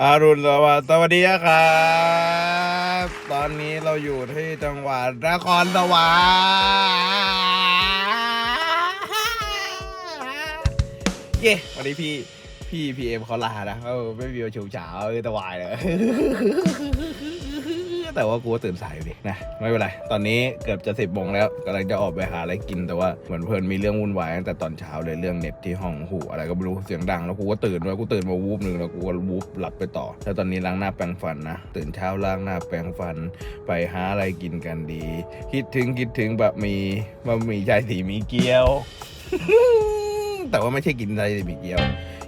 อารุณสวัสดิ์สวัสดีครับ ตอนนี้เราอยู่ที่จังหวัดนครสวรรค์เย้วันนี้พี่พี่พีเอ็มเขาลานะเออไม่มีวันเฉาเฉาตะวายเลย แต่ว่ากูก็ตื่นสายดินะไม่เป็นไร ตอนนี้เกือบจะสิบโมงแล้วกำลังจะออกไปหาอะไรกินแต่ว่าเหมือนเพลินมีเรื่องวุ่นวายตั้งแต่ตอนเช้าเลยเรื่องเน็ตที่ห้องหูอะไรก็ไม่รู้เสียงดังแล้วกูก็ตื่นมากูตื่นมาวูบหนึ่งแล้วกูก็วูบหลับไปต่อแล้วตอนนี้ล้างหน้าแปรงฟันนะตื่นเช้าล้างหน้าแปรงฟัน ไปหาอะไรกินกันดี คิดถึงคิดถึงแบบมีบะหมี่ชายสีมีเกี๊ยว แต่ว่าไม่ใช่กินอะไรสีมีเกี๊ยว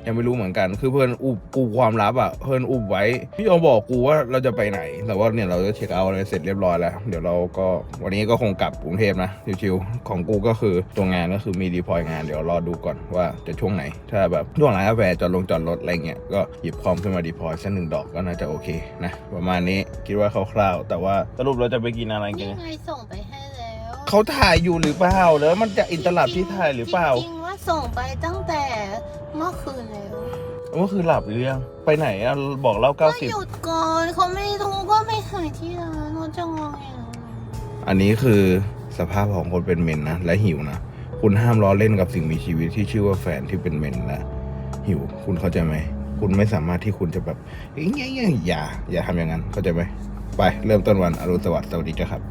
ยังไม่รู้เหมือนกัน คือเพื่อนอุบกูความลับอะเพื่อนอุบไว้ พี่โอบอกกูว่าเราจะไปไหน แต่ว่าเนี่ยเราจะเช็คเอาท์อะไรเสร็จเรียบร้อยแล้ว เดี๋ยวเราก็วันนี้ก็คงกลับกรุงเทพนะชิวๆของกูก็คือตัวงานก็คือมีดีพอยงานเดี๋ยวรอดูก่อนว่าจะช่วงไหน ถ้าแบบช่วงร้านกาแฟจอดลงจอดรถอะไรเงี้ยก็หยิบคอมขึ้นมาดีพอยสักหนึ่งดอกก็น่าจะโอเคนะประมาณนี้คิดว่าคร่าวๆแต่ว่าสรุปเราจะไปกินอะไรกันนี่เนี่ยไงส่งไปให้แล้วเขาถ่ายอยู่หรือเปล่าแล้วมันจะอินตลับที่ถ่ายหรือเปล่า จริงๆว่า ส่งไปตั้งแต่เมื่อคืนแล้วเมื่อคืนหลับหรือยังไปไหนอะบอกเล่าเก้าก็สิบหยุดก่อนเขาไม่โทรก็ไม่ถ่ายที่ร้านเขาจะงออย่างอันนี้คือสภาพของคนเป็นเมนนะและหิวนะคุณห้ามล้อเล่นกับสิ่งมีชีวิตที่ชื่อว่าแฟนที่เป็นเมนและหิวคุณเข้าใจไหมคุณไม่สามารถที่คุณจะแบบเอ้ยอย่าอย่าอย่าทำอย่างนั้นเข้าใจไหมไปเริ่มต้นวันอรุณสวัสดิ์สวัสดีจ้าครับ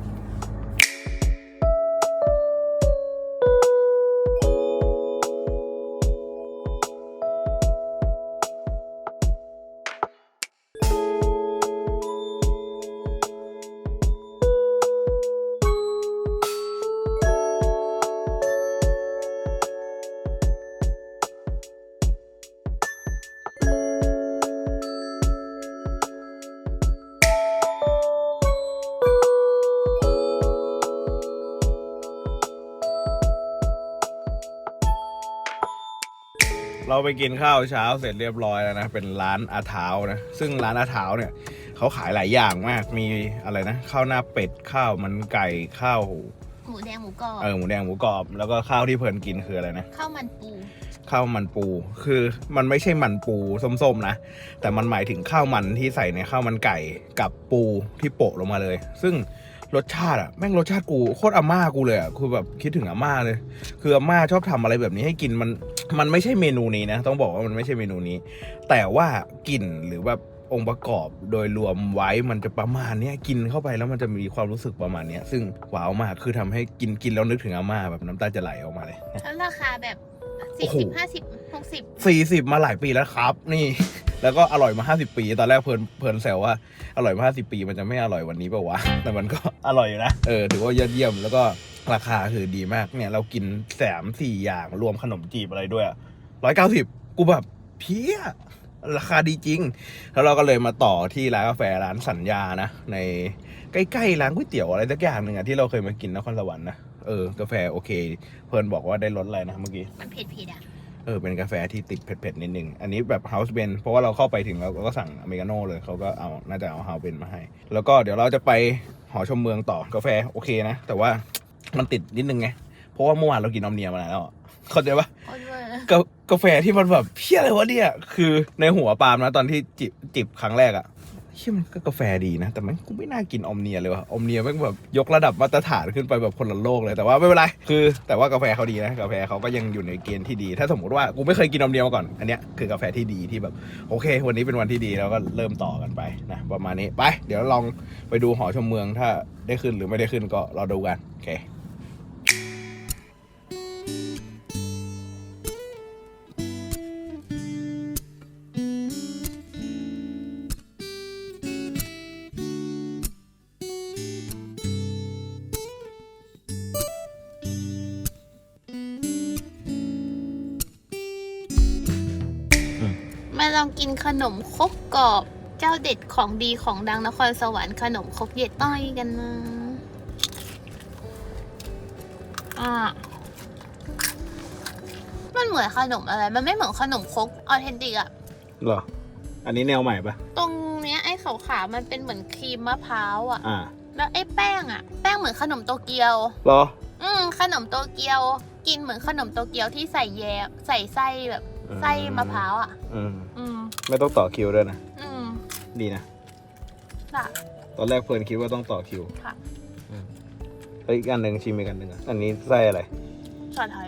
เราไปกินข้าวเช้าเสร็จเรียบร้อยแล้วนะ เป็นร้านอาเท้านะ ซึ่งร้านอาเท้าเนี่ยเขาขายหลายอย่างมาก มีอะไรนะ ข้าวหน้าเป็ด ข้าวมันไก่ ข้าว หมูแดงหมูกรอบเออ หมูแดงหมูกรอบ แล้วก็ข้าวที่เพลินกินคืออะไรนะ ข้าวมันปู ข้าวมันปู คือมันไม่ใช่มันปูส้มๆนะ แต่มันหมายถึงข้าวมันที่ใส่ในข้าวมันไก่กับปูที่โปะลงมาเลย ซึ่ง รสชาติอะแม่งรสชาติกูโคตรอาม่ากูเลยอะคือแบบคิดถึงอาม่าเลย คืออาม่าชอบทำอะไรแบบนี้ให้กินมันมันไม่ใช่เมนูนี้นะ ต้องบอกว่ามันไม่ใช่เมนูนี้ แต่ว่ากลิ่นหรือแบบองค์ประกอบโดยรวมไว้มันจะประมาณเนี้ยกินเข้าไปแล้วมันจะมีความรู้สึกประมาณเนี้ยซึ่งว้าวมากคือทำให้กินกินแล้วนึกถึงอาม่าแบบน้ำตาจะไหลออกมาเลยแล้วราคาแบบโอ้สี่โหสิบห้าสิบหกสิบสี่สิบมาหลายปีแล้วครับ นี่ แล้วก็อร่อยมาห้าสิบปี ตอนแรกเพลินเพลินแซวว่าอร่อยมาห้าสิบปี มันจะไม่อร่อยวันนี้เปล่าวะ แต่มันก็อร่อยอยู่นะ เออ ถือว่ายอดเยี่ยม แล้วก็ราคาคือดีมาก เนี่ยเรากินแสมสี่อย่างรวมขนมจีบอะไรด้วยร้อยเก้าสิบกูแบบเพี้ยราคาดีจริง แล้วเราก็เลยมาต่อที่ร้านกาแฟร้านสัญญานะ ในใกล้ๆร้านก๋วยเตี๋ยวอะไรสักอย่างหนึ่งอะที่เราเคยมากินนครสวรรค์นะ เออ กาแฟโอเค เพลินบอกว่าได้รสอะไรนะเมื่อกี้ มันเผ็ดเผ็ดๆอะ เออเป็นกาแฟที่ติดเผ็ดๆนิดนึง อันนี้แบบเฮาส์เบนเพราะว่าเราเข้าไปถึงเราก็สั่งอเมริกาโน่เลยเขาก็เอาน่าจะเอาเฮาส์เบนมาให้ แล้วก็เดี๋ยวเราจะไปหอชมเมืองต่อกาแฟโอเคนะ แต่ว่ามันติดนิดนึงไง เพราะว่าเมื่อวานเรากินนมเนียมาแล้วอะเข้าใจปะโคตรเวอร์กากาแฟที่มันแบบเพี้ยอะไรวะเนี่ย คือในหัวปาล์มนะตอนที่จิบจิบครั้งแรกอะ เชี่ยมันก็กาแฟดีนะ แต่มันกูไม่น่ากินอมเนียเลยว่ะอมเนียม่งแบบยกระดับมาตรฐานขึ้นไปแบบคนละโลกเลยแต่ว่าไม่เป็นไรคือ แต่ว่ากาแฟเขาดีนะกาแฟเขาก็ยังอยู่ในเกณฑ์ที่ดี ถ้าสมมติว่ากูไม่เคยกินอมเนียมาก่อนอันเนี้ยคือกาแฟที่ดีที่แบบโอเค วันนี้เป็นวันที่ดีแล้วก็เริ่มต่อกันไปนะประมาณนี้ไป เดี๋ยวลองไปดูหอชมเมืองถ้าได้ขึ้นหรือไม่ได้ขึ้นก็รอดูกันโอเค ลองกินขนมครกกรอบ เจ้าเด็ดของดีของดังนครสวรรค์ขนมครกเย็ดต้อยกันนะอ่ามันเหมือนขนมอะไร มันไม่เหมือนขนมครกออเทนติกอะเหรอ อันนี้แนวใหม่ปะตรงเนี้ยไอ้ขาวๆมันเป็นเหมือนครีมมะพร้าวอะอ่าแล้วไอ้แป้งอะแป้งเหมือนขนมโตเกียว เหรอ อืมขนมโตเกียว กินเหมือนขนมโตเกียวที่ใส่แยมใส่ไส้แบบ ไส้มะพร้าวอะ อืมอืมไม่ต้องต่อคิวด้วยนะ อืมดีนะ ค่ะ ตอนแรกเพลินคิดว่าต้องต่อคิวค่ะ อืมแล้วอีกอันหนึ่งชิมอีกอันหนึ่งอะอันนี้ไส้อะไร ชาไทย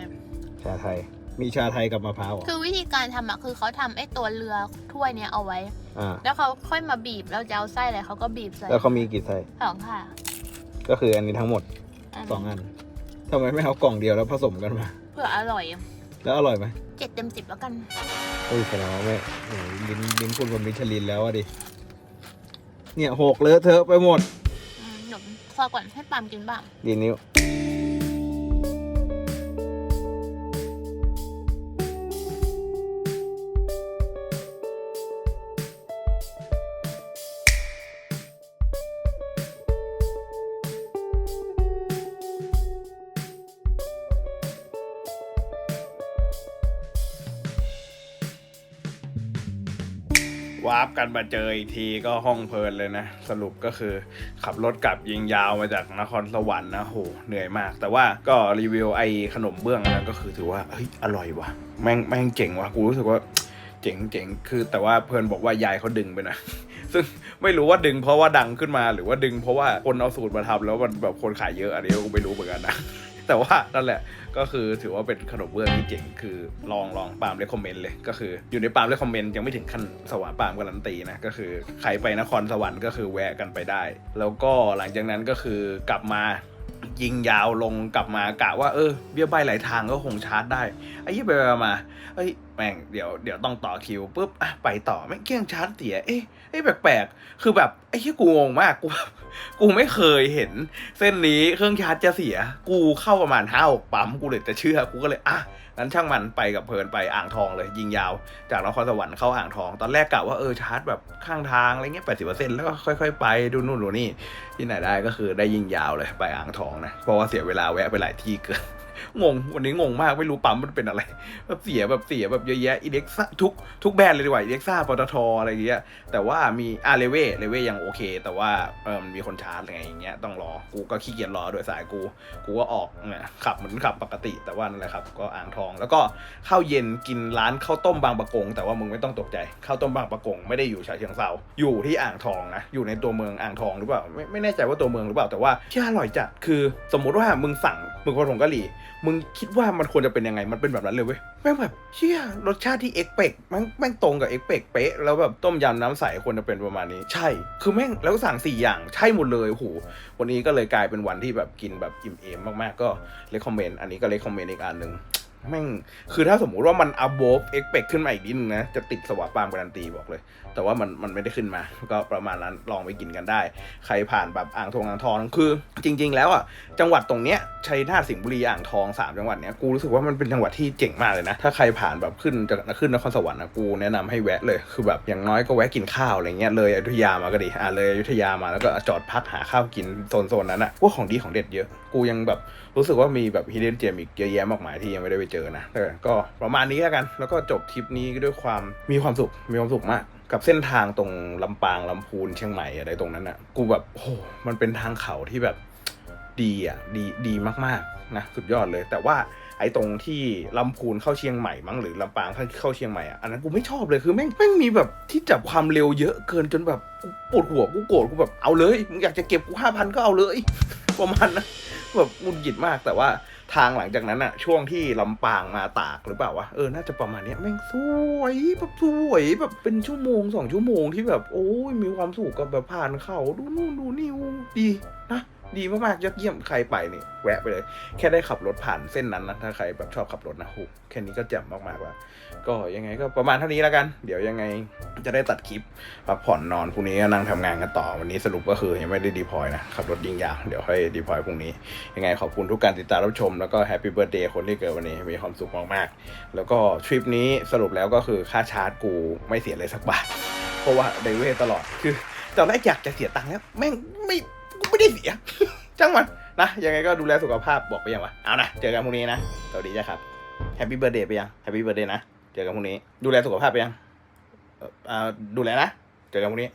ชาไทย มีชาไทยกับมะพร้าวเหรอคือวิธีการทำอะคือเขาทำไอ้ตัวเรือถ้วยเนี้ยเอาไว้ อ่า แล้วเขาค่อยมาบีบแล้วจะเอาไส้อะไรเขาก็บีบใส่แล้วเขามีกี่ไส้สองค่ะก็คืออันนี้ทั้งหมดอันสองอันทำไมไม่เอากล่องเดียวแล้วผสมกันมา เพื่ออร่อย แล้วอร่อยไหม เจ็ดเต็มสิบแล้วกันเฮ้ยแสดงว่าไม่โอ้โหลิ้นลิ้นคุณกับมิชลินแล้วอะดิ เนี่ยหกเลอะเทอะไปหมด อืมหนมพอก่อนให้ปามกินบ้าง ดีนิ้ว วาร์ปกันมาเจออีกทีก็ห้องเพลินเลยนะ สรุปก็คือขับรถกลับยิงยาวมาจากนครสวรรค์นะโหเหนื่อยมาก แต่ว่าก็รีวิวไอ้ขนมเบื้องนั้นก็คือถือว่าเฮ้ยอร่อยว่ะแม่งแม่งเจ๋งว่ะกูรู้สึกว่าเจ๋งเจ๋งคือแต่ว่าเพลินบอกว่ายายเขาดึงไปนะซึ่งไม่รู้ว่าดึงเพราะว่าดังขึ้นมาหรือว่าดึงเพราะว่าคนเอาสูตรมาทำแล้วมันแบบคนขายเยอะอันนี้ก็ไม่รู้เหมือนกันนะ แต่ว่านั่นแหละก็คือถือว่าเป็นขนมเบื้องที่เจ๋งคือลองลองปาล์มเลคคอมเมนต์เลย ก็คืออยู่ในปาล์มเลคคอมเมนต์ยังไม่ถึงขั้นสวรรค์ปาล์มการันตีนะก็คือใครไปนครสวรรค์ก็คือแวะกันไปได้ แล้วก็หลังจากนั้นก็คือกลับมายิงยาวลงกลับมากะว่าเออเบี้ยใบหลายทางก็คงชาร์จได้ไอ้ยี่ไปมาเอ้ยแม่งเดี๋ยวเดี๋ยวต้องต่อคิวปุ๊บอะไปต่อไม่เกี้ยงชาร์จเสียเอ๊ะเอ๊ะแปลกๆคือแบบไอ้ที่กูงงมากกู กูไม่เคยเห็น เส้นนี้เครื่องชาร์จจะเสีย กูเข้าประมาณห้าปั๊มกูเลยจะเชื่อ กูก็เลยอะงั้นช่างมันไปกับเพลินไปอ่างทองเลยยิงยาว จากนครสวรรค์เข้าอ่างทอง ตอนแรกกะว่าเออชาร์จแบบข้างทางอะไรเงี้ยแปดสิบเปอร์เซ็นต์แล้วก็ค่อย ๆ ไปดูนู่นดูนี่ที่ไหนได้ก็คือได้ยิงยาวเลยไปอ่างทองนะเพราะว่าเสียเวลาแวะไปหลายที่เกิน งงวันนี้งงมากไม่รู้ปั๊มมันเป็นอะไรแบบเสียแบบเสียแบบเยอะแยะอีเด็กซ่าทุกทุกแบรนด์เลยดีกว่าอีเด็กซ่าปตทอะไรอย่างเงี้ยแต่ว่ามีอาเลเว่เลเว่ยังโอเค แต่ว่าเออมันมีคนชาร์จอะไรอย่างเงี้ยต้องรอกูก็ขี้เกียจรอโดวยสายกู กูก็ออกเนี่ยขับเหมือนขับปกติแต่ว่านั่นแหละครับก็อ่างทอง แล้วก็ข้าวเย็นกินร้านข้าวต้มบางประกง แต่ว่ามึงไม่ต้องตกใจข้าวต้มบางประกงไม่ได้อยู่ฉะเชิงเซาอยู่ที่อ่างทองนะอยู่ในตัวเมืองอ่างทองหรือเปล่าไม่ไม่แน่ใจว่าตัวเมืองหรือเปล่าแต่ว่าที่อร่อยจัดคือ สมมุติว่ามึงสั่งมึงคนผงกะหรี่มึงคิดว่ามันควรจะเป็นยังไง มันเป็นแบบนั้นเลยเว้ยแม่งแบบเชี่ยรสชาติที่เอ็กเปกแม่งแม่งตรงกับเอ็กเปกเป๊ะแล้วแบบต้มยำน้ำใสควรจะเป็นประมาณนี้ ใช่ คือแม่งแล้วสั่งสี่อย่างใช่หมดเลยโอ้โหวันนี้ก็เลยกลายเป็นวันที่แบบกินแบบอิ่มเอมมากๆก็เลคคอมเมนต์อันนี้ก็เลคคอมเมนต์อีกอันหนึ่ง แม่งคือถ้าสมมุติว่ามัน above expect ขึ้นมาอีกนิดนึงนะ จะติดสวาปามการันตีบอกเลย แต่ว่ามันมันไม่ได้ขึ้นมา ก็ประมาณนั้นลองไปกินกันได้ ใครผ่านแบบอ่างทองอ่างทองคือ จริง ๆ แล้วอะจังหวัดตรงเนี้ยชัยนาทสิงห์บุรีอ่างทองสามจังหวัดเนี้ยกูรู้สึกว่ามันเป็นจังหวัดที่เจ๋งมากเลยนะ ถ้าใครผ่านแบบขึ้นจะขึ้นนครสวรรค์นะกูแนะนำให้แวะเลยคือแบบอย่างน้อยก็แวะกินข้าวอะไรเงี้ยเลยอยุธยามาก็ดีอ่าเลยอยุธยามาแล้วก็จอดพักหาข้าวกินโซนๆนั้นอะพวกของดีของเด็ดเยอะ กูยังแบบรู้สึกว่ามีแบบฮิเดนเจมอีกเยอะแยะมากมายที่ยังไม่ได้ไปเจอนะเออก็ประมาณนี้แล้วกัน แล้วก็จบทริปนี้ด้วยความมีความสุขมีความสุขมาก กับเส้นทางตรงลำปางลำพูนเชียงใหม่อะไรตรงนั้นอะกูแบบโอ้มันเป็นทางเขาที่แบบดีอะดีดีมากๆนะสุดยอดเลย แต่ว่าไอ้ตรงที่ลำพูนเข้าเชียงใหม่มั้งหรือลำปางเข้าเชียงใหม่อะอันนั้นกูไม่ชอบเลยคือแม่งแม่งมีแบบที่จับความเร็วเยอะเกินจนแบบปวดหัวกูโกรธกูแบบเอาเลยมึงอยากจะเก็บกูห้าพันก็เอาเลยประมาณนั้นแบบมุนหงิดมากแต่ว่า ทางหลังจากนั้นอะช่วงที่ลำปางมาตากหรือเปล่าวะเออน่าจะประมาณนี้แม่งสวยแบบสวยแบบเป็นชั่วโมงสองชั่วโมงที่แบบ โอ้ยมีความสุขกับแบบผ่านเขาดูนู่นดูนี่ดีนะ ดีมากๆยอดเยี่ยมใครไปนี่แวะไปเลย แค่ได้ขับรถผ่านเส้นนั้นนะถ้าใครแบบชอบขับรถนะโหแค่นี้ก็แจ่มมากๆแล้วก็ยังไงก็ประมาณเท่านี้แล้วกัน เดี๋ยวยังไงจะได้ตัดคลิปพักผ่อนนอนพรุ่งนี้ก็นั่งทำงานกันต่อวันนี้สรุปก็คือยังไม่ได้ดีพอยนะขับรถยิงยาวเดี๋ยวค่อยดีพอยพรุ่งนี้ ยังไงขอบคุณทุกการติดตามรับชมแล้วก็แฮปปี้เบิร์ดเดย์คนที่เกิดวันนี้มีความสุขมากๆ แล้วก็ทริปนี้สรุปแล้วก็คือค่าชาร์จกูไม่เสียเลยสักบาทเพราะว่าไดเวตลอดคือตอนแรกอยากจะเสียตังค์แล้วแม่งไม่ กูไม่ได้เสียจังมันนะยังไงก็ดูแลสุขภาพบอกไปยังวะเอานะเจอกันพรุ่งนี้นะสวัสดีจ้าครับแฮปปี้เบอร์เดย์ไปยังแฮปปี้เบอร์เดย์นะเจอกันพรุ่งนี้ ดูแลสุขภาพไปยังเอ่ออ่าดูแลนะ เจอกันพรุ่งนี้